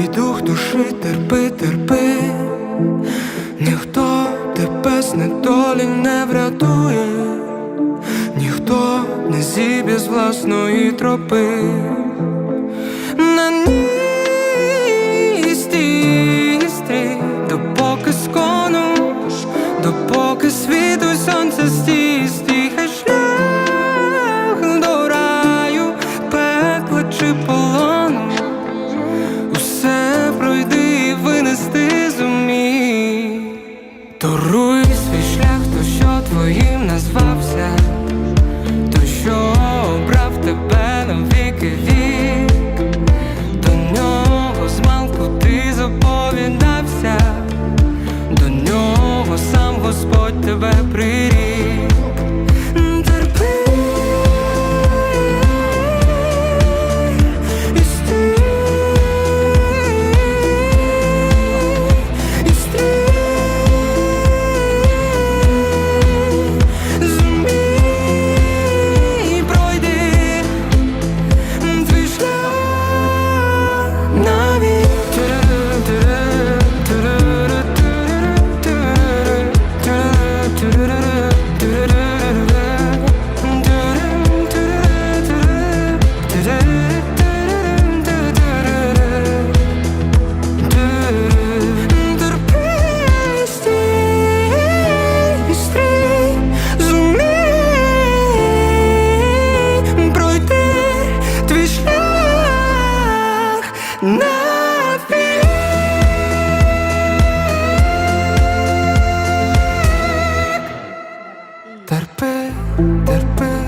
твій дух душі, терпи, терпи, ніхто тебе з недолі не врятує, ніхто не зіб'є з власної тропи. На ній допоки скону, допоки світу сонце стісти. what the Terpe, terpe